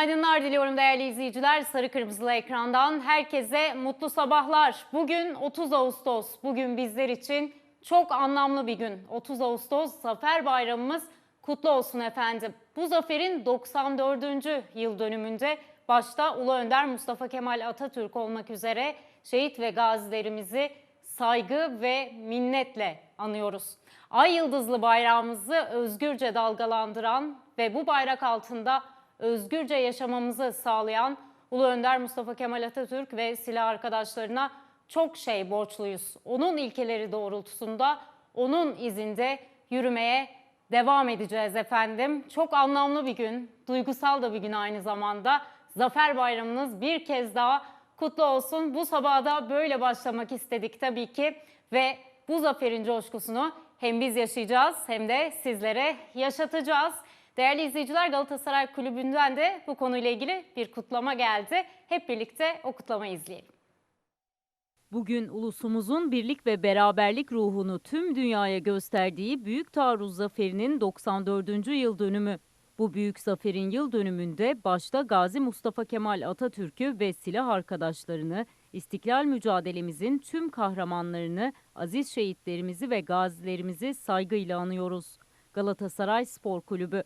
Günaydınlar diliyorum değerli izleyiciler. Sarı kırmızılı ekrandan herkese mutlu sabahlar. Bugün 30 Ağustos. Bugün bizler için çok anlamlı bir gün. 30 Ağustos Zafer Bayramımız kutlu olsun efendim. Bu zaferin 94. yıl dönümünde başta Ulu Önder Mustafa Kemal Atatürk olmak üzere şehit ve gazilerimizi saygı ve minnetle anıyoruz. Ay yıldızlı bayrağımızı özgürce dalgalandıran ve bu bayrak altında özgürce yaşamamızı sağlayan Ulu Önder Mustafa Kemal Atatürk ve silah arkadaşlarına çok şey borçluyuz. Onun ilkeleri doğrultusunda, onun izinde yürümeye devam edeceğiz efendim. Çok anlamlı bir gün, duygusal da bir gün aynı zamanda. Zafer Bayramınız bir kez daha kutlu olsun. Bu sabah da böyle başlamak istedik tabii ki ve bu zaferin coşkusunu hem biz yaşayacağız hem de sizlere yaşatacağız. Değerli izleyiciler Galatasaray Kulübü'nden de bu konuyla ilgili bir kutlama geldi. Hep birlikte o kutlamayı izleyelim. Bugün ulusumuzun birlik ve beraberlik ruhunu tüm dünyaya gösterdiği Büyük Taarruz Zaferi'nin 94. yıl dönümü. Bu büyük zaferin yıl dönümünde başta Gazi Mustafa Kemal Atatürk'ü ve silah arkadaşlarını, istiklal mücadelemizin tüm kahramanlarını, aziz şehitlerimizi ve gazilerimizi saygıyla anıyoruz. Galatasaray Spor Kulübü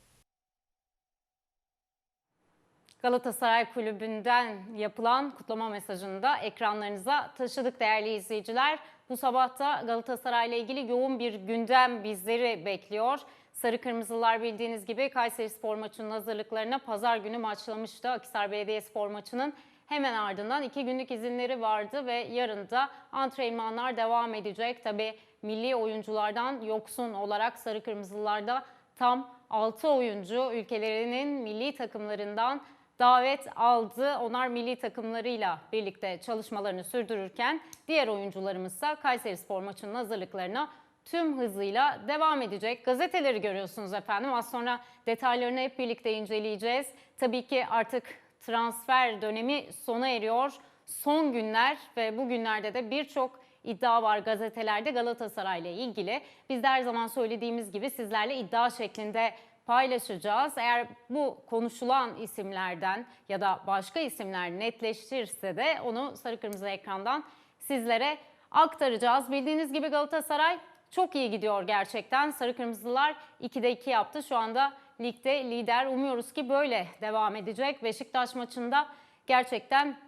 Galatasaray Kulübü'nden yapılan kutlama mesajını da ekranlarınıza taşıdık değerli izleyiciler. Bu sabahta Galatasaray ile ilgili yoğun bir gündem bizleri bekliyor. Sarı Kırmızılar bildiğiniz gibi Kayseri Spor maçının hazırlıklarına pazar günü maçlamıştı. Akhisar Belediyespor maçının hemen ardından iki günlük izinleri vardı ve yarın da antrenmanlar devam edecek. Tabii milli oyunculardan yoksun olarak Sarı Kırmızılarda tam 6 oyuncu ülkelerinin milli takımlarından davet aldı. Onlar milli takımlarıyla birlikte çalışmalarını sürdürürken diğer oyuncularımız ise Kayseri Spor maçının hazırlıklarına tüm hızıyla devam edecek. Gazeteleri görüyorsunuz efendim. Az sonra detaylarını hep birlikte inceleyeceğiz. Tabii ki artık transfer dönemi sona eriyor. Son günler ve bu günlerde de birçok iddia var gazetelerde Galatasaray ile ilgili. Biz de her zaman söylediğimiz gibi sizlerle iddia şeklinde paylaşacağız. Eğer bu konuşulan isimlerden ya da başka isimler netleşirse de onu sarı kırmızı ekrandan sizlere aktaracağız. Bildiğiniz gibi Galatasaray çok iyi gidiyor gerçekten. Sarı Kırmızılar 2'de 2 yaptı. Şu anda ligde lider. Umuyoruz ki böyle devam edecek. Beşiktaş maçında gerçekten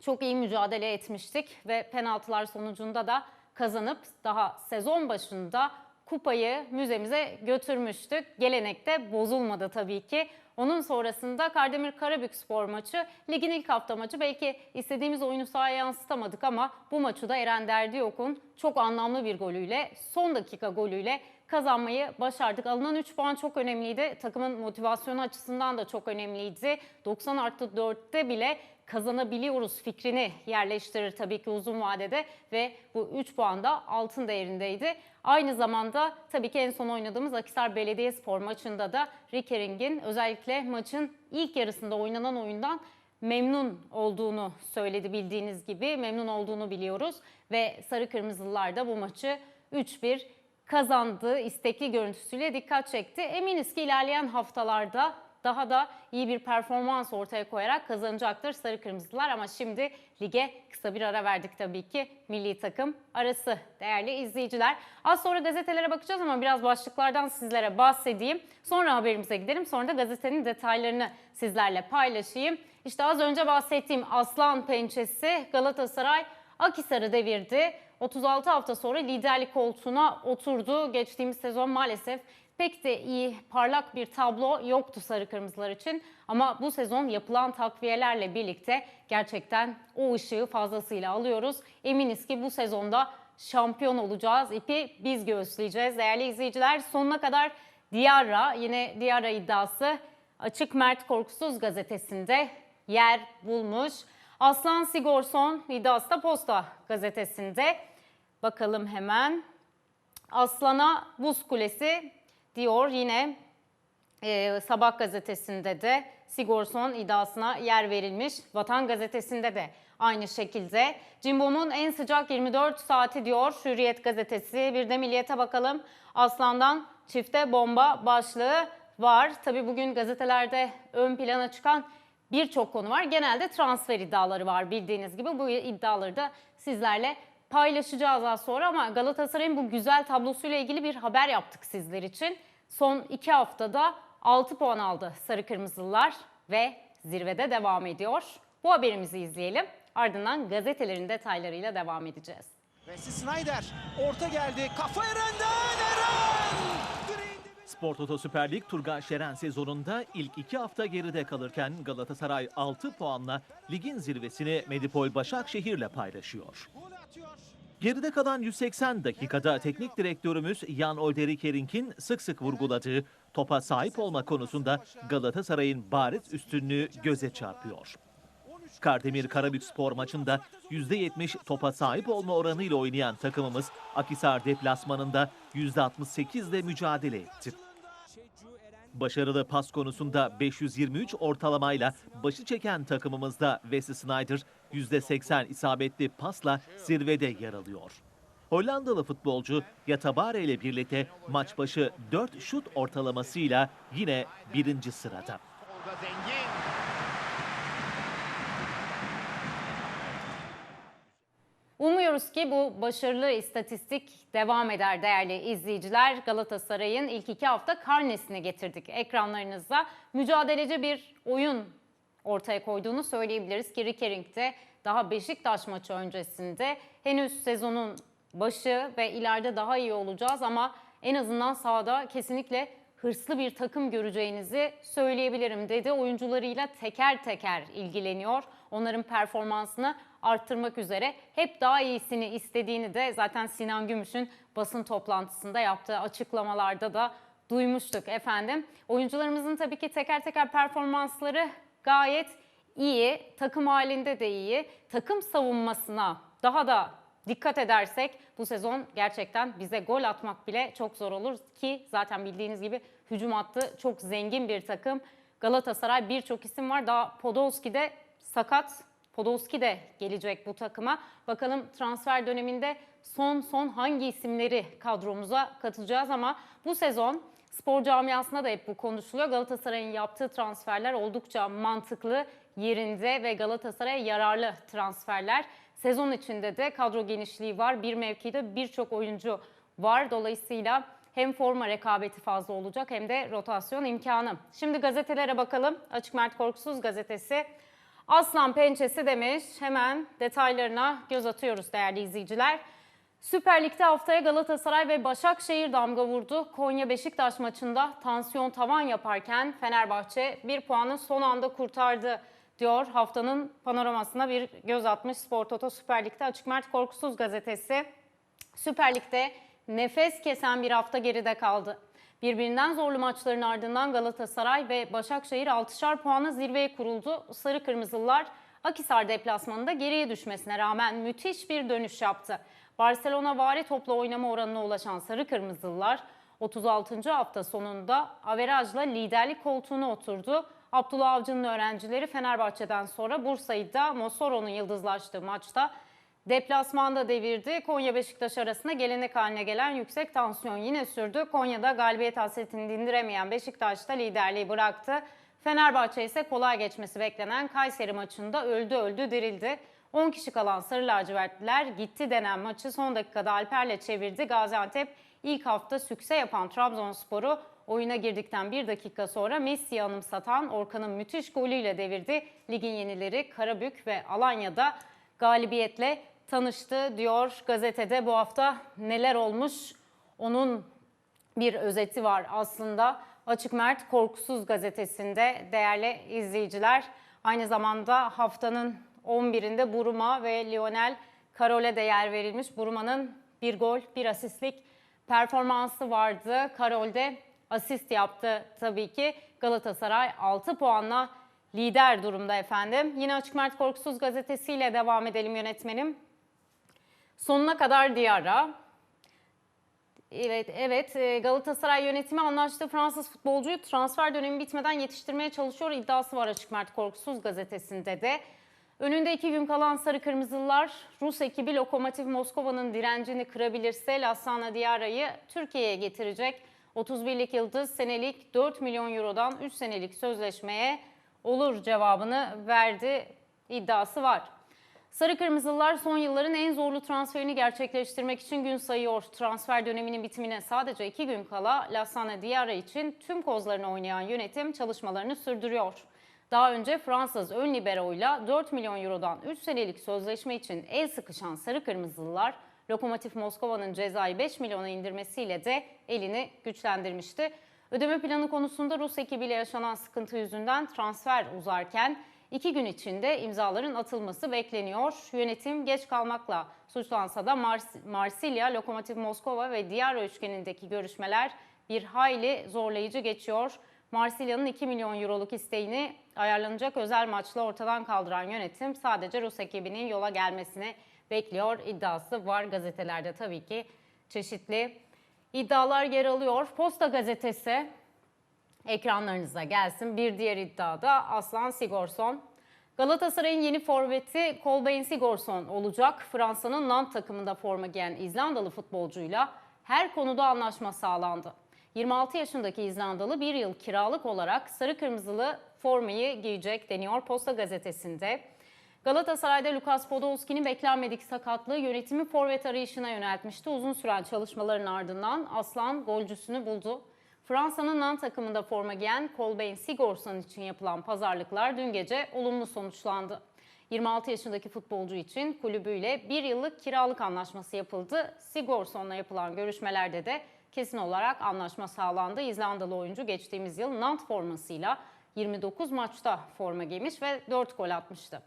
çok iyi mücadele etmiştik ve penaltılar sonucunda da kazanıp daha sezon başında kupayı müzemize götürmüştük. Gelenek de bozulmadı tabii ki. Onun sonrasında Kardemir Karabük spor maçı, ligin ilk hafta maçı. Belki istediğimiz oyunu sahaya yansıtamadık ama bu maçı da Eren Derdiyok'un çok anlamlı bir golüyle, son dakika golüyle kazanmayı başardık. Alınan 3 puan çok önemliydi. Takımın motivasyonu açısından da çok önemliydi. 90 artı 4'te bile kazanabiliyoruz fikrini yerleştirir tabii ki uzun vadede ve bu 3 puan da altın değerindeydi. Aynı zamanda tabii ki en son oynadığımız Akhisar Belediyespor maçında da Rickering'in özellikle maçın ilk yarısında oynanan oyundan memnun olduğunu söyledi bildiğiniz gibi. Memnun olduğunu biliyoruz ve Sarı Kırmızılılar da bu maçı 3-1 kazandı. istekli görüntüsüyle dikkat çekti. Eminiz ki ilerleyen haftalarda daha da iyi bir performans ortaya koyarak kazanacaktır Sarı Kırmızılar. Ama şimdi lige kısa bir ara verdik tabii ki milli takım arası değerli izleyiciler. Az sonra gazetelere bakacağız ama biraz başlıklardan sizlere bahsedeyim. Sonra haberimize gidelim. Sonra da gazetenin detaylarını sizlerle paylaşayım. İşte az önce bahsettiğim Aslan Pençesi Galatasaray Akisar'ı devirdi. 36 hafta sonra liderlik koltuğuna oturdu. Geçtiğimiz sezon maalesef pek de iyi parlak bir tablo yoktu sarı kırmızılar için. Ama bu sezon yapılan takviyelerle birlikte gerçekten o ışığı fazlasıyla alıyoruz. Eminiz ki bu sezonda şampiyon olacağız. İpi biz göğüsleyeceğiz. Değerli izleyiciler sonuna kadar Diyarra yine Diyarra iddiası Açık Mert Korkusuz gazetesinde yer bulmuş. Aslan Sigorson iddiası da Posta gazetesinde. Bakalım hemen. Aslan'a buz kulesi diyor yine e, Sabah gazetesinde de Sigorson iddiasına yer verilmiş. Vatan gazetesinde de aynı şekilde. Cimbom'un en sıcak 24 saati diyor Hürriyet gazetesi. Bir de Milliyet'e bakalım. Aslan'dan çifte bomba başlığı var. Tabii bugün gazetelerde ön plana çıkan birçok konu var. Genelde transfer iddiaları var bildiğiniz gibi. Bu iddiaları da sizlerle paylaşacağız az sonra ama Galatasaray'ın bu güzel tablosuyla ilgili bir haber yaptık sizler için. Son iki haftada 6 puan aldı Sarı Kırmızılılar ve zirvede devam ediyor. Bu haberimizi izleyelim. Ardından gazetelerin detaylarıyla devam edeceğiz. Wesley Snyder orta geldi. Kafa Eren'den Eren! Spor Toto Süper Lig Turgay Şeren sezonunda ilk iki hafta geride kalırken Galatasaray 6 puanla ligin zirvesini Medipol Başakşehir'le paylaşıyor. Geride kalan 180 dakikada teknik direktörümüz Jan Olderikerink'in sık sık vurguladığı topa sahip olma konusunda Galatasaray'ın bariz üstünlüğü göze çarpıyor. Kardemir Karabükspor maçında %70 topa sahip olma oranıyla oynayan takımımız Akisar deplasmanında %68 ile mücadele etti. Başarılı pas konusunda 523 ortalamayla başı çeken takımımızda Wesley Sneijder %80 isabetli pasla zirvede yer alıyor. Hollandalı futbolcu Yatabare ile birlikte maç başı 4 şut ortalamasıyla yine birinci sırada. Tolga Zengin. Umuyoruz ki bu başarılı istatistik devam eder değerli izleyiciler. Galatasaray'ın ilk iki hafta karnesini getirdik ekranlarınıza. Mücadeleci bir oyun ortaya koyduğunu söyleyebiliriz ki Rikering'de daha Beşiktaş maçı öncesinde henüz sezonun başı ve ileride daha iyi olacağız ama en azından sahada kesinlikle hırslı bir takım göreceğinizi söyleyebilirim dedi. Oyuncularıyla teker teker ilgileniyor. Onların performansını arttırmak üzere hep daha iyisini istediğini de zaten Sinan Gümüş'ün basın toplantısında yaptığı açıklamalarda da duymuştuk efendim. Oyuncularımızın tabii ki teker teker performansları gayet iyi. Takım halinde de iyi. Takım savunmasına daha da dikkat edersek bu sezon gerçekten bize gol atmak bile çok zor olur ki zaten bildiğiniz gibi hücum hattı çok zengin bir takım. Galatasaray birçok isim var. Daha Podolski de sakat. Podolski de gelecek bu takıma. Bakalım transfer döneminde son son hangi isimleri kadromuza katacağız ama bu sezon spor camiasında da hep bu konuşuluyor. Galatasaray'ın yaptığı transferler oldukça mantıklı, yerinde ve Galatasaray'a yararlı transferler. Sezon içinde de kadro genişliği var. Bir mevkide birçok oyuncu var. Dolayısıyla hem forma rekabeti fazla olacak hem de rotasyon imkanı. Şimdi gazetelere bakalım. Açık Mert Korkusuz gazetesi Aslan pençesi demiş. Hemen detaylarına göz atıyoruz değerli izleyiciler. Süper Lig'de haftaya Galatasaray ve Başakşehir damga vurdu. Konya Beşiktaş maçında tansiyon tavan yaparken Fenerbahçe bir puanı son anda kurtardı diyor. Haftanın panoramasına bir göz atmış Spor Toto Süper Lig'de Açık Mert Korkusuz gazetesi. Süper Lig'de nefes kesen bir hafta geride kaldı. Birbirinden zorlu maçların ardından Galatasaray ve Başakşehir 6'şar puanla zirveye kuruldu. Sarı Kırmızılılar Akisar deplasmanında geriye düşmesine rağmen müthiş bir dönüş yaptı. Barcelona vari topla oynama oranına ulaşan Sarı Kırmızılılar 36. hafta sonunda averajla liderlik koltuğuna oturdu. Abdullah Avcı'nın öğrencileri Fenerbahçe'den sonra Bursa'yı da Mossoro'nun yıldızlaştığı maçta Deplasmanda devirdi. Konya Beşiktaş arasında gelenek haline gelen yüksek tansiyon yine sürdü. Konya'da galibiyet hasretini dindiremeyen Beşiktaş'ta liderliği bıraktı. Fenerbahçe ise kolay geçmesi beklenen Kayseri maçında öldü öldü dirildi. 10 kişi kalan Sarı Lacivertliler gitti denen maçı son dakikada Alper'le çevirdi. Gaziantep ilk hafta sükse yapan Trabzonspor'u oyuna girdikten bir dakika sonra Messi'yi anımsatan Orkan'ın müthiş golüyle devirdi. Ligin yenileri Karabük ve Alanya'da galibiyetle tanıştı diyor gazetede. Bu hafta neler olmuş onun bir özeti var aslında. Açık Mert Korkusuz gazetesinde değerli izleyiciler. Aynı zamanda haftanın 11'inde Buruma ve Lionel Karol'e de yer verilmiş. Buruma'nın bir gol, bir asistlik performansı vardı. Karol de asist yaptı tabii ki. Galatasaray 6 puanla lider durumda efendim. Yine Açık Mert Korkusuz gazetesiyle devam edelim yönetmenim. Sonuna kadar Diyara. Evet, evet. e, Galatasaray yönetimi anlaştığı Fransız futbolcuyu transfer dönemi bitmeden yetiştirmeye çalışıyor iddiası var Açık Mert Korkusuz gazetesinde de. Önünde iki gün kalan Sarı Kırmızılılar Rus ekibi Lokomotiv Moskova'nın direncini kırabilirse Lassana Diyara'yı Türkiye'ye getirecek. 31'lik yıldız senelik 4 milyon eurodan 3 senelik sözleşmeye olur cevabını verdi iddiası var. Sarı Kırmızılılar son yılların en zorlu transferini gerçekleştirmek için gün sayıyor. Transfer döneminin bitimine sadece iki gün kala Lassana Diarra için tüm kozlarını oynayan yönetim çalışmalarını sürdürüyor. Daha önce Fransız ön libero'yla 4 milyon eurodan 3 senelik sözleşme için el sıkışan Sarı Kırmızılılar, Lokomotiv Moskova'nın cezayı 5 milyona indirmesiyle de elini güçlendirmişti. Ödeme planı konusunda Rus ekibiyle yaşanan sıkıntı yüzünden transfer uzarken iki gün içinde imzaların atılması bekleniyor. Yönetim geç kalmakla suçlansa da Mars Marsilya, Lokomotiv Moskova ve diğer üçgenindeki görüşmeler bir hayli zorlayıcı geçiyor. Marsilya'nın 2 milyon euroluk isteğini ayarlanacak özel maçla ortadan kaldıran yönetim sadece Rus ekibinin yola gelmesini bekliyor iddiası var. Gazetelerde tabii ki çeşitli iddialar yer alıyor. Posta gazetesi ekranlarınıza gelsin. Bir diğer iddiada Aslan Sigurdsson. Galatasaray'ın yeni forveti Kolbeinn Sigurdsson olacak. Fransa'nın Nantes takımında forma giyen İzlandalı futbolcuyla her konuda anlaşma sağlandı. 26 yaşındaki İzlandalı bir yıl kiralık olarak sarı kırmızılı formayı giyecek deniyor Posta gazetesinde. Galatasaray'da Lukas Podolski'nin beklenmedik sakatlığı yönetimi forvet arayışına yöneltmişti. Uzun süren çalışmaların ardından Aslan golcüsünü buldu. Fransa'nın Nantes takımında forma giyen Kolbeinn Sigurdsson için yapılan pazarlıklar dün gece olumlu sonuçlandı. 26 yaşındaki futbolcu için kulübüyle bir yıllık kiralık anlaşması yapıldı. Sigurdsson'la yapılan görüşmelerde de kesin olarak anlaşma sağlandı. İzlandalı oyuncu geçtiğimiz yıl Nantes formasıyla 29 maçta forma giymiş ve 4 gol atmıştı.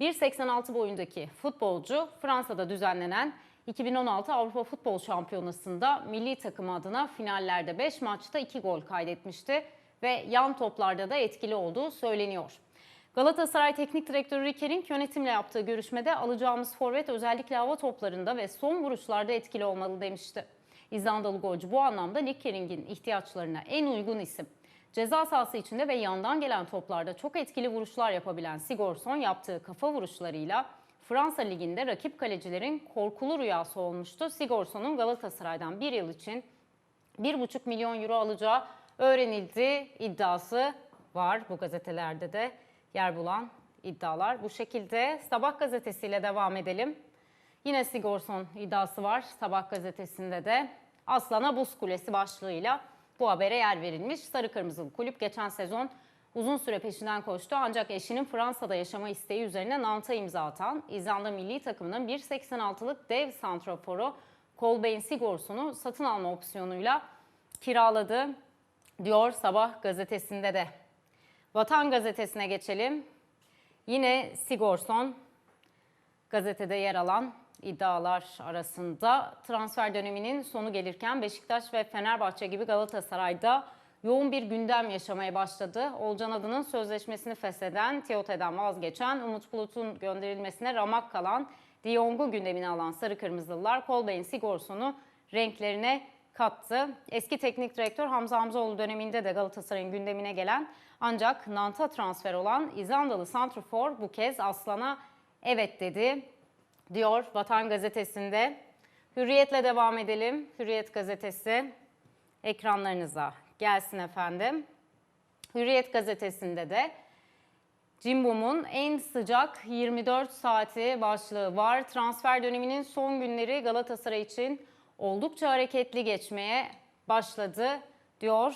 1.86 boyundaki futbolcu Fransa'da düzenlenen 2016 Avrupa Futbol Şampiyonası'nda milli takım adına finallerde 5 maçta 2 gol kaydetmişti ve yan toplarda da etkili olduğu söyleniyor. Galatasaray Teknik Direktörü Riker'in yönetimle yaptığı görüşmede alacağımız forvet özellikle hava toplarında ve son vuruşlarda etkili olmalı demişti. İzlandalı golcü bu anlamda Nick Kering'in ihtiyaçlarına en uygun isim. Ceza sahası içinde ve yandan gelen toplarda çok etkili vuruşlar yapabilen Sigurdsson yaptığı kafa vuruşlarıyla Fransa Ligi'nde rakip kalecilerin korkulu rüyası olmuştu. Sigurdsson'un Galatasaray'dan bir yıl için 1,5 milyon euro alacağı öğrenildi iddiası var bu gazetelerde de yer bulan iddialar. Bu şekilde Sabah gazetesiyle devam edelim. Yine Sigurdsson iddiası var Sabah gazetesinde de. Aslan'a buz kulesi başlığıyla bu habere yer verilmiş. Sarı Kırmızılı kulüp geçen sezon uzun süre peşinden koştu ancak eşinin Fransa'da yaşama isteği üzerine Nantes'a imza atan İzlanda milli takımının 1.86'lık dev santraforu Kolbeinn Sigurdsson'u satın alma opsiyonuyla kiraladı diyor Sabah gazetesinde de. Vatan gazetesine geçelim. Yine Sigurdsson gazetede yer alan iddialar arasında transfer döneminin sonu gelirken Beşiktaş ve Fenerbahçe gibi Galatasaray'da yoğun bir gündem yaşamaya başladı. Olcan adının sözleşmesini fesheden, Tiote'den vazgeçen, Umut Bulut'un gönderilmesine ramak kalan, De Jong'u gündemine alan Sarı Kırmızılılar Kolbeinn Sigurdsson'u renklerine kattı. Eski teknik direktör Hamza Hamzoğlu döneminde de Galatasaray'ın gündemine gelen ancak Nant'a transfer olan İzlandalı Santrfor bu kez Aslan'a evet dedi diyor Vatan Gazetesi'nde. Hürriyetle devam edelim. Hürriyet Gazetesi ekranlarınıza gelsin efendim. Hürriyet Gazetesi'nde de Cimbom'un en sıcak 24 saati başlığı var. Transfer döneminin son günleri Galatasaray için oldukça hareketli geçmeye başladı diyor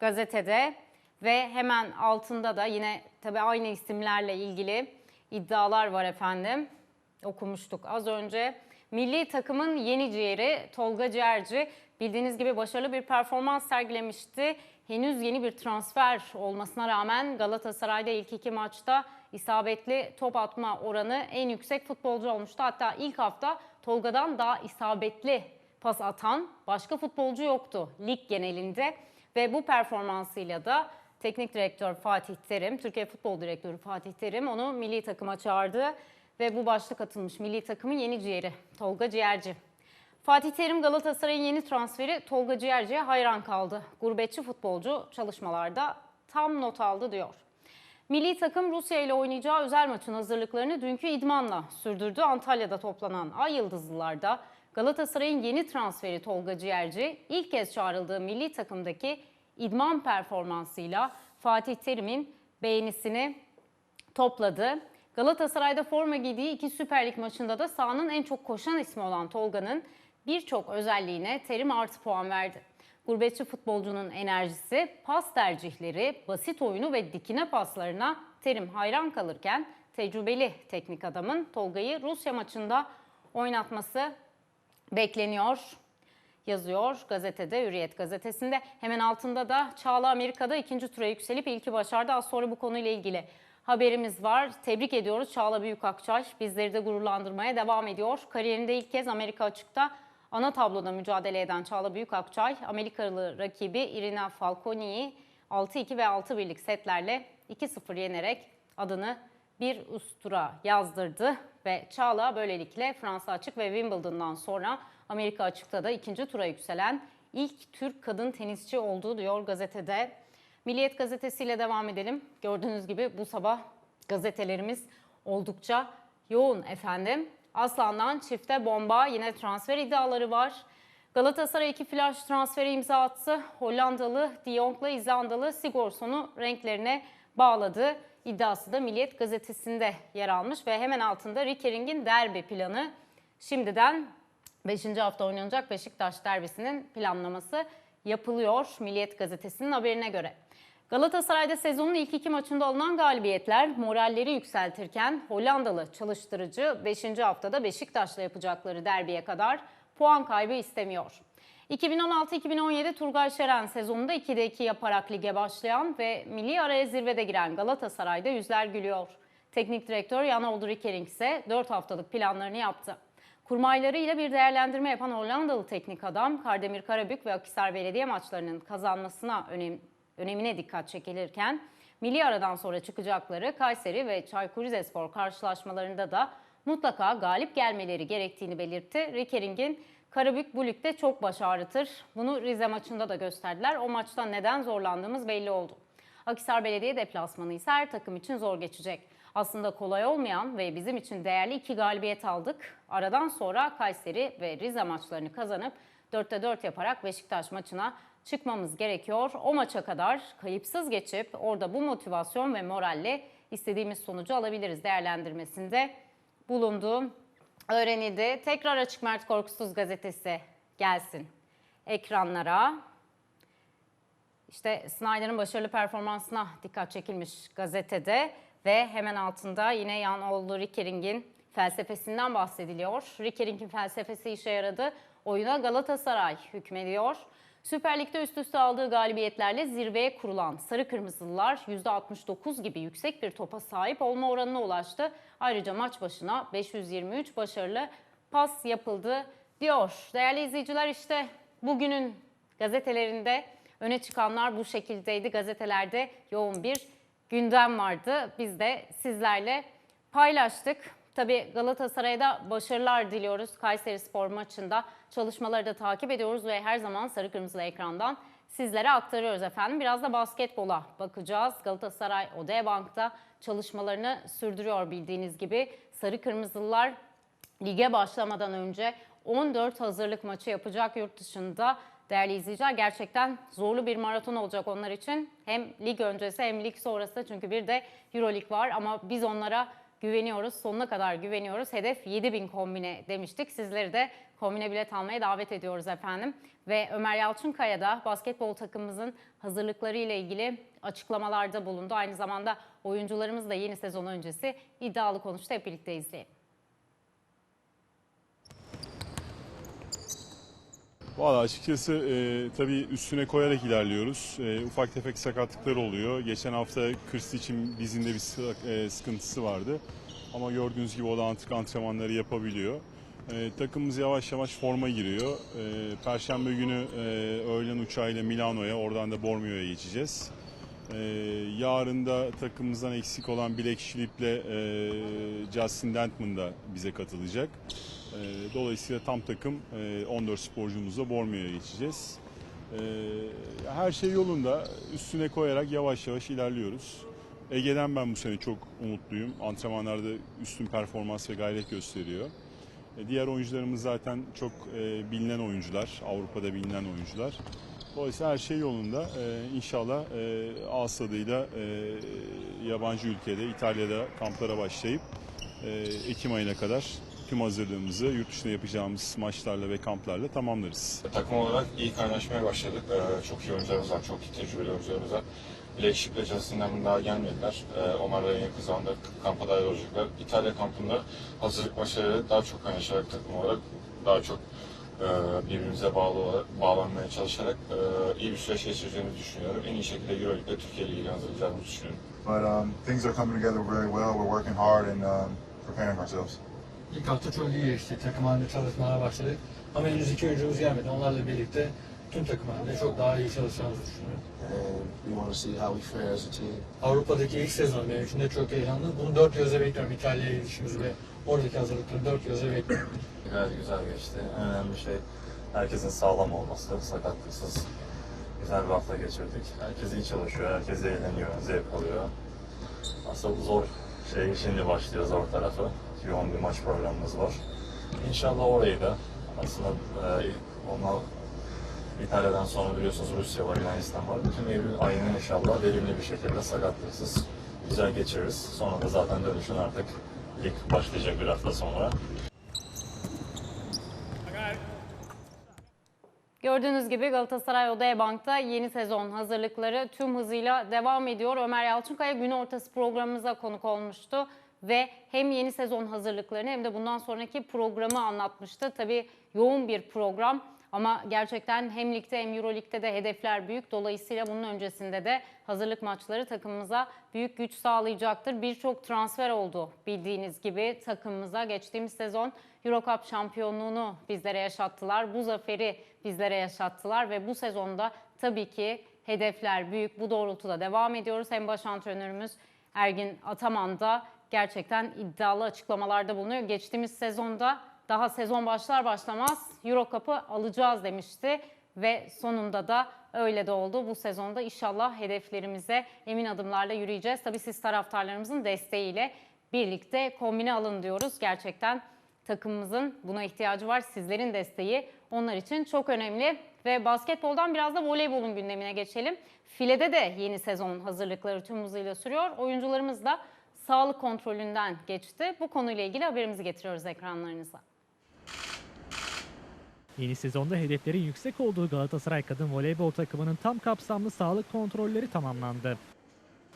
gazetede. Ve hemen altında da yine tabii aynı isimlerle ilgili iddialar var efendim. Okumuştuk az önce. Milli takımın yeni ciğeri Tolga Ciğerci bildiğiniz gibi başarılı bir performans sergilemişti. Henüz yeni bir transfer olmasına rağmen Galatasaray'da ilk iki maçta isabetli top atma oranı en yüksek futbolcu olmuştu. Hatta ilk hafta Tolga'dan daha isabetli pas atan başka futbolcu yoktu lig genelinde. Ve bu performansıyla da teknik direktör Fatih Terim, Türkiye Futbol Direktörü Fatih Terim onu milli takıma çağırdı. Ve bu başlık atılmış milli takımın yeni ciğeri Tolga Ciğerci. Fatih Terim Galatasaray'ın yeni transferi Tolga Ciğerci'ye hayran kaldı. Gurbetçi futbolcu çalışmalarda tam not aldı diyor. Milli takım Rusya ile oynayacağı özel maçın hazırlıklarını dünkü idmanla sürdürdü. Antalya'da toplanan Ay Yıldızlılar'da Galatasaray'ın yeni transferi Tolga Ciğerci ilk kez çağrıldığı milli takımdaki idman performansıyla Fatih Terim'in beğenisini topladı. Galatasaray'da forma giydiği iki Süper Lig maçında da sahanın en çok koşan ismi olan Tolga'nın birçok özelliğine terim artı puan verdi. Gurbetçi futbolcunun enerjisi, pas tercihleri, basit oyunu ve dikine paslarına terim hayran kalırken tecrübeli teknik adamın Tolga'yı Rusya maçında oynatması bekleniyor yazıyor gazetede Hürriyet gazetesinde. Hemen altında da Çağla Amerika'da ikinci tura yükselip ilki başardı. Az sonra bu konuyla ilgili haberimiz var. Tebrik ediyoruz Çağla Büyükakçay. Bizleri de gururlandırmaya devam ediyor. Kariyerinde ilk kez Amerika açıkta ana tabloda mücadele eden Çağla Büyükakçay, Amerikalı rakibi Irina Falconi'yi 6-2 ve 6-1'lik setlerle 2-0 yenerek adını bir ustura yazdırdı ve Çağla böylelikle Fransa Açık ve Wimbledon'dan sonra Amerika Açık'ta da ikinci tura yükselen ilk Türk kadın tenisçi olduğu diyor gazetede. Milliyet gazetesiyle devam edelim. Gördüğünüz gibi bu sabah gazetelerimiz oldukça yoğun efendim. Aslan'dan çifte bomba yine transfer iddiaları var. Galatasaray iki flash transferi imza attı. Hollandalı De Jong'la İzlandalı Sigurdsson'u renklerine bağladı. İddiası da Milliyet gazetesinde yer almış ve hemen altında Rickering'in derbi planı. Şimdiden 5. hafta oynanacak Beşiktaş derbisinin planlaması yapılıyor Milliyet gazetesinin haberine göre. Galatasaray'da sezonun ilk iki maçında alınan galibiyetler moralleri yükseltirken Hollandalı çalıştırıcı 5. haftada Beşiktaş'la yapacakları derbiye kadar puan kaybı istemiyor. 2016-2017 Turgay Şeren sezonunda 2'de 2 yaparak lige başlayan ve milli araya zirvede giren Galatasaray'da yüzler gülüyor. Teknik direktör Jan Olderikering ise 4 haftalık planlarını yaptı. Kurmaylarıyla bir değerlendirme yapan Hollandalı teknik adam Kardemir Karabük ve Akhisar Belediye maçlarının kazanmasına önem, önemine dikkat çekilirken milli aradan sonra çıkacakları Kayseri ve Çaykur Rizespor karşılaşmalarında da mutlaka galip gelmeleri gerektiğini belirtti. Rikering'in Karabük bu ligde çok baş ağrıtır. Bunu Rize maçında da gösterdiler. O maçta neden zorlandığımız belli oldu. Akhisar Belediye deplasmanı ise her takım için zor geçecek. Aslında kolay olmayan ve bizim için değerli iki galibiyet aldık. Aradan sonra Kayseri ve Rize maçlarını kazanıp 4'te 4 yaparak Beşiktaş maçına çıkmamız gerekiyor. O maça kadar kayıpsız geçip orada bu motivasyon ve moralle istediğimiz sonucu alabiliriz değerlendirmesinde bulundu. Öğrenildi. Tekrar Açık Mert Korkusuz gazetesi gelsin ekranlara. İşte Snyder'ın başarılı performansına dikkat çekilmiş gazetede ve hemen altında yine Jan Oldu Rickering'in felsefesinden bahsediliyor. Rickering'in felsefesi işe yaradı. Oyuna Galatasaray hükmediyor. Süper Lig'de üst üste aldığı galibiyetlerle zirveye kurulan Sarı Kırmızılılar %69 gibi yüksek bir topa sahip olma oranına ulaştı. Ayrıca maç başına 523 başarılı pas yapıldı diyor. Değerli izleyiciler işte bugünün gazetelerinde öne çıkanlar bu şekildeydi. Gazetelerde yoğun bir gündem vardı. Biz de sizlerle paylaştık. Tabii Galatasaray'a da başarılar diliyoruz. Kayseri Spor maçında çalışmaları da takip ediyoruz ve her zaman sarı kırmızılı ekrandan sizlere aktarıyoruz efendim. Biraz da basketbola bakacağız. Galatasaray Odea Bank'ta çalışmalarını sürdürüyor bildiğiniz gibi. Sarı kırmızılılar lige başlamadan önce 14 hazırlık maçı yapacak yurt dışında. Değerli izleyiciler gerçekten zorlu bir maraton olacak onlar için. Hem lig öncesi hem lig sonrası çünkü bir de Euroleague var ama biz onlara güveniyoruz. Sonuna kadar güveniyoruz. Hedef 7000 kombine demiştik. Sizleri de kombine bilet almaya davet ediyoruz efendim. Ve Ömer Yalçınkaya da basketbol takımımızın hazırlıkları ile ilgili açıklamalarda bulundu. Aynı zamanda oyuncularımız da yeni sezon öncesi iddialı konuştu. Hep birlikte izleyelim. Valla açıkçası e, tabii üstüne koyarak ilerliyoruz. E, ufak tefek sakatlıklar oluyor. Geçen hafta için dizinde bir e, sıkıntısı vardı. Ama gördüğünüz gibi o da artık antrenmanları yapabiliyor. E, takımımız yavaş yavaş forma giriyor. E, Perşembe günü e, öğlen uçağıyla Milano'ya, oradan da Bormio'ya geçeceğiz. E, yarın da takımımızdan eksik olan Black Sheep'le e, Justin Dentman da bize katılacak. E, dolayısıyla tam takım e, 14 sporcumuzla Bormio'ya geçeceğiz. E, her şey yolunda. Üstüne koyarak yavaş yavaş ilerliyoruz. Ege'den ben bu sene çok umutluyum. Antrenmanlarda üstün performans ve gayret gösteriyor. E, diğer oyuncularımız zaten çok e, bilinen oyuncular. Avrupa'da bilinen oyuncular. Dolayısıyla her şey yolunda. Ee, inşallah e, ağız tadıyla e, yabancı ülkede, İtalya'da kamplara başlayıp e, Ekim ayına kadar tüm hazırlığımızı yurt dışında yapacağımız maçlarla ve kamplarla tamamlarız. Takım olarak iyi kaynaşmaya başladık. Ee, çok iyi oyuncularımız var, çok iyi tecrübeli oyuncularımız var. Blackship ile Justin Lemon daha gelmediler. Ee, onlar da en yakın zamanda kampa dahil olacaklar. İtalya kampında hazırlık maçları daha çok kaynaşarak takım olarak daha çok birbirimize bağlı olarak, bağlanmaya çalışarak e, iyi bir süreç geçireceğimizi düşünüyorum. En iyi şekilde Euroleague'de Türkiye Ligi'yle hazırlayacağımızı düşünüyorum. But um, things are coming together very well. We're working hard and um, preparing ourselves. İlk hafta çok iyi geçti. Takım halinde çalışmalara başladık. Ama henüz iki oyuncumuz gelmedi. Onlarla birlikte tüm takım halinde çok daha iyi çalışacağımızı düşünüyorum. and we want to see how we fare as a team. Avrupa'daki ilk sezon benim için de çok heyecanlı. Bunu dört gözle bekliyorum. İtalya'ya gidişimizi ve oradaki hazırlıkları dört gözle bekliyorum. Gayet güzel geçti. En önemli şey herkesin sağlam olması, sakatlıksız güzel bir hafta geçirdik. Herkes iyi çalışıyor, herkes eğleniyor, zevk alıyor. Aslında bu zor şey şimdi başlıyor, zor tarafı. Yoğun bir maç programımız var. İnşallah orayı da aslında e, onlar İtalya'dan sonra biliyorsunuz Rusya var, Yunanistan var. Bütün Eylül ayını inşallah verimli bir şekilde sakatlıksız güzel geçiririz. Sonra da zaten dönüşün artık lig başlayacak bir hafta sonra. Gördüğünüz gibi Galatasaray Odaya Bank'ta yeni sezon hazırlıkları tüm hızıyla devam ediyor. Ömer Yalçınkaya gün ortası programımıza konuk olmuştu ve hem yeni sezon hazırlıklarını hem de bundan sonraki programı anlatmıştı. Tabii yoğun bir program ama gerçekten hem ligde hem Euroleague'de de hedefler büyük. Dolayısıyla bunun öncesinde de hazırlık maçları takımımıza büyük güç sağlayacaktır. Birçok transfer oldu bildiğiniz gibi takımımıza. Geçtiğimiz sezon Eurocup şampiyonluğunu bizlere yaşattılar. Bu zaferi bizlere yaşattılar ve bu sezonda tabii ki hedefler büyük. Bu doğrultuda devam ediyoruz. Hem baş antrenörümüz Ergin Ataman da gerçekten iddialı açıklamalarda bulunuyor. Geçtiğimiz sezonda daha sezon başlar başlamaz Eurocup'ı alacağız demişti ve sonunda da öyle de oldu. Bu sezonda inşallah hedeflerimize emin adımlarla yürüyeceğiz. Tabii siz taraftarlarımızın desteğiyle birlikte kombine alın diyoruz. Gerçekten takımımızın buna ihtiyacı var. Sizlerin desteği onlar için çok önemli. Ve basketboldan biraz da voleybolun gündemine geçelim. Filede de yeni sezon hazırlıkları tüm hızıyla sürüyor. Oyuncularımız da sağlık kontrolünden geçti. Bu konuyla ilgili haberimizi getiriyoruz ekranlarınıza. Yeni sezonda hedeflerin yüksek olduğu Galatasaray kadın voleybol takımının tam kapsamlı sağlık kontrolleri tamamlandı.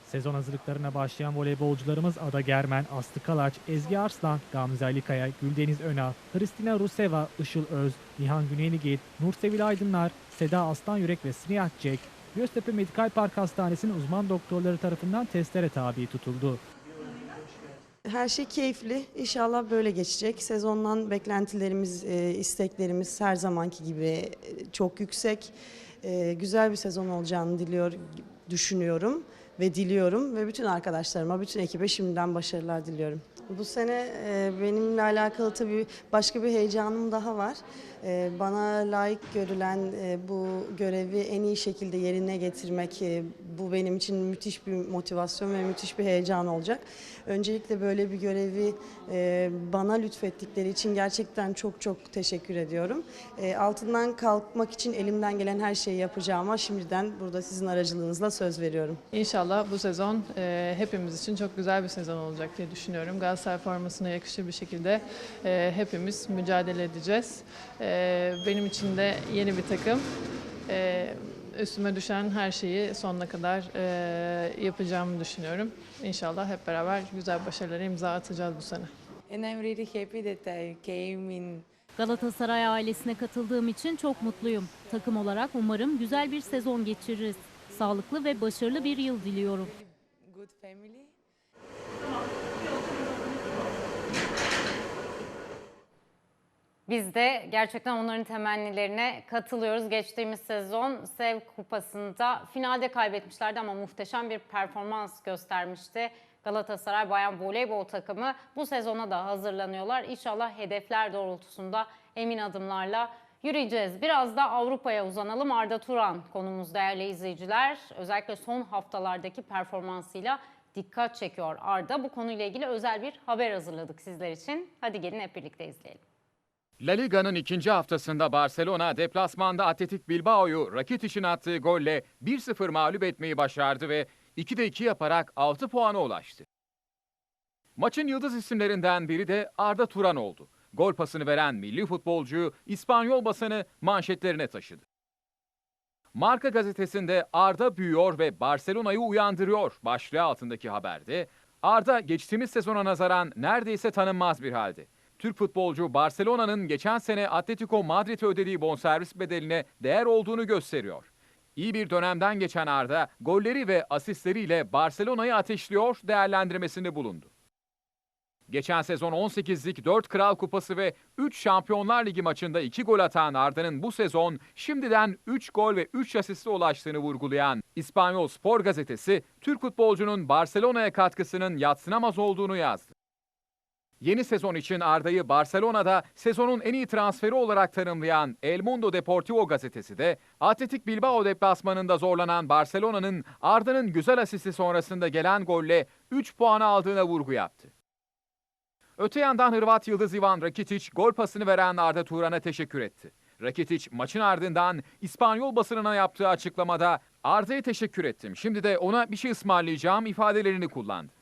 Sezon hazırlıklarına başlayan voleybolcularımız Ada Germen, Aslı Kalaç, Ezgi Arslan, Gamze Alikaya, Güldeniz Önal, Hristina Ruseva, Işıl Öz, Nihan Güneyligit, Nursevil Aydınlar, Seda Aslan Yürek ve Siyah Cek, Göztepe Medikal Park Hastanesi'nin uzman doktorları tarafından testlere tabi tutuldu. Her şey keyifli. İnşallah böyle geçecek. Sezondan beklentilerimiz, e, isteklerimiz her zamanki gibi e, çok yüksek. E, Güzel bir sezon olacağını diliyor, düşünüyorum ve diliyorum ve bütün arkadaşlarıma, bütün ekibe şimdiden başarılar diliyorum. Bu sene benimle alakalı tabii başka bir heyecanım daha var. E, Bana layık görülen e, bu görevi en iyi şekilde yerine getirmek e, bu benim için müthiş bir motivasyon ve müthiş bir heyecan olacak. Öncelikle böyle bir görevi e, bana lütfettikleri için gerçekten çok çok teşekkür ediyorum. Altından kalkmak için elimden gelen her şeyi yapacağıma şimdiden burada sizin aracılığınızla söz veriyorum. İnşallah bu sezon hepimiz için çok güzel bir sezon olacak diye düşünüyorum. Galatasaray formasına yakışır bir şekilde hepimiz mücadele edeceğiz. E, benim için de yeni bir takım. E, üstüme düşen her şeyi sonuna kadar e, yapacağımı düşünüyorum. İnşallah hep beraber güzel başarılara imza atacağız bu sene. And I'm really happy that I came in Galatasaray ailesine katıldığım için çok mutluyum. Takım olarak umarım güzel bir sezon geçiririz. Sağlıklı ve başarılı bir yıl diliyorum. good family. Biz de gerçekten onların temennilerine katılıyoruz. Geçtiğimiz sezon Sev Kupası'nda finalde kaybetmişlerdi ama muhteşem bir performans göstermişti. Galatasaray Bayan Voleybol takımı bu sezona da hazırlanıyorlar. İnşallah hedefler doğrultusunda emin adımlarla yürüyeceğiz. Biraz da Avrupa'ya uzanalım. Arda Turan konumuz değerli izleyiciler. Özellikle son haftalardaki performansıyla dikkat çekiyor Arda. Bu konuyla ilgili özel bir haber hazırladık sizler için. Hadi gelin hep birlikte izleyelim. La Liga'nın ikinci haftasında Barcelona deplasmanda Atletik Bilbao'yu Rakitic'in attığı golle 1-0 mağlup etmeyi başardı ve 2'de 2 yaparak 6 puana ulaştı. Maçın yıldız isimlerinden biri de Arda Turan oldu. Gol pasını veren milli futbolcu İspanyol basını manşetlerine taşıdı. Marka gazetesinde Arda büyüyor ve Barcelona'yı uyandırıyor başlığı altındaki haberde Arda geçtiğimiz sezona nazaran neredeyse tanınmaz bir halde. Türk futbolcu Barcelona'nın geçen sene Atletico Madrid'e ödediği bonservis bedeline değer olduğunu gösteriyor. İyi bir dönemden geçen Arda golleri ve asistleriyle Barcelona'yı ateşliyor değerlendirmesinde bulundu. Geçen sezon 18'lik 4 Kral Kupası ve 3 Şampiyonlar Ligi maçında 2 gol atan Arda'nın bu sezon şimdiden 3 gol ve 3 asiste ulaştığını vurgulayan İspanyol Spor gazetesi, Türk futbolcunun Barcelona'ya katkısının yatsınamaz olduğunu yazdı. Yeni sezon için Arda'yı Barcelona'da sezonun en iyi transferi olarak tanımlayan El Mundo Deportivo gazetesi de Atletik Bilbao deplasmanında zorlanan Barcelona'nın Arda'nın güzel asisti sonrasında gelen golle 3 puan aldığına vurgu yaptı. Öte yandan Hırvat yıldız Ivan Rakitic gol pasını veren Arda Turan'a teşekkür etti. Rakitic maçın ardından İspanyol basınına yaptığı açıklamada Arda'ya teşekkür ettim. Şimdi de ona bir şey ısmarlayacağım ifadelerini kullandı.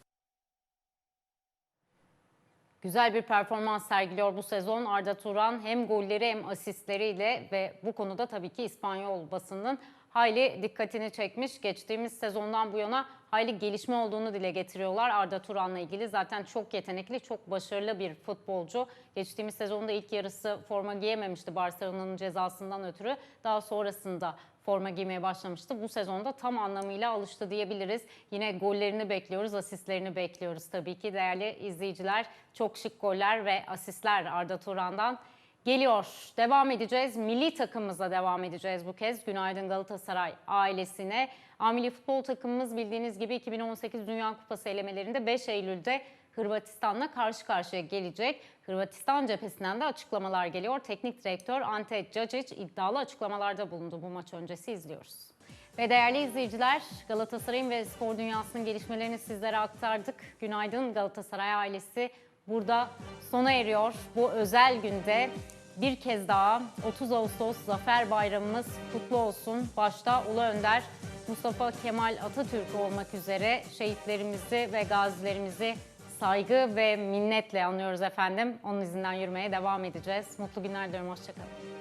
Güzel bir performans sergiliyor bu sezon Arda Turan hem golleri hem asistleriyle ve bu konuda tabii ki İspanyol basının hayli dikkatini çekmiş. Geçtiğimiz sezondan bu yana hayli gelişme olduğunu dile getiriyorlar Arda Turan'la ilgili. Zaten çok yetenekli, çok başarılı bir futbolcu. Geçtiğimiz sezonda ilk yarısı forma giyememişti Barcelona'nın cezasından ötürü. Daha sonrasında forma giymeye başlamıştı. Bu sezonda tam anlamıyla alıştı diyebiliriz. Yine gollerini bekliyoruz, asistlerini bekliyoruz tabii ki değerli izleyiciler. Çok şık goller ve asistler Arda Turan'dan geliyor. Devam edeceğiz. Milli takımımızla devam edeceğiz bu kez. Günaydın Galatasaray ailesine. A milli futbol takımımız bildiğiniz gibi 2018 Dünya Kupası elemelerinde 5 Eylül'de Hırvatistan'la karşı karşıya gelecek. Hırvatistan cephesinden de açıklamalar geliyor. Teknik direktör Ante Cacic iddialı açıklamalarda bulundu bu maç öncesi izliyoruz. Ve değerli izleyiciler Galatasaray'ın ve spor dünyasının gelişmelerini sizlere aktardık. Günaydın Galatasaray ailesi burada sona eriyor. Bu özel günde bir kez daha 30 Ağustos Zafer Bayramımız kutlu olsun. Başta Ulu Önder Mustafa Kemal Atatürk olmak üzere şehitlerimizi ve gazilerimizi saygı ve minnetle anıyoruz efendim. Onun izinden yürümeye devam edeceğiz. Mutlu günler diliyorum. Hoşçakalın.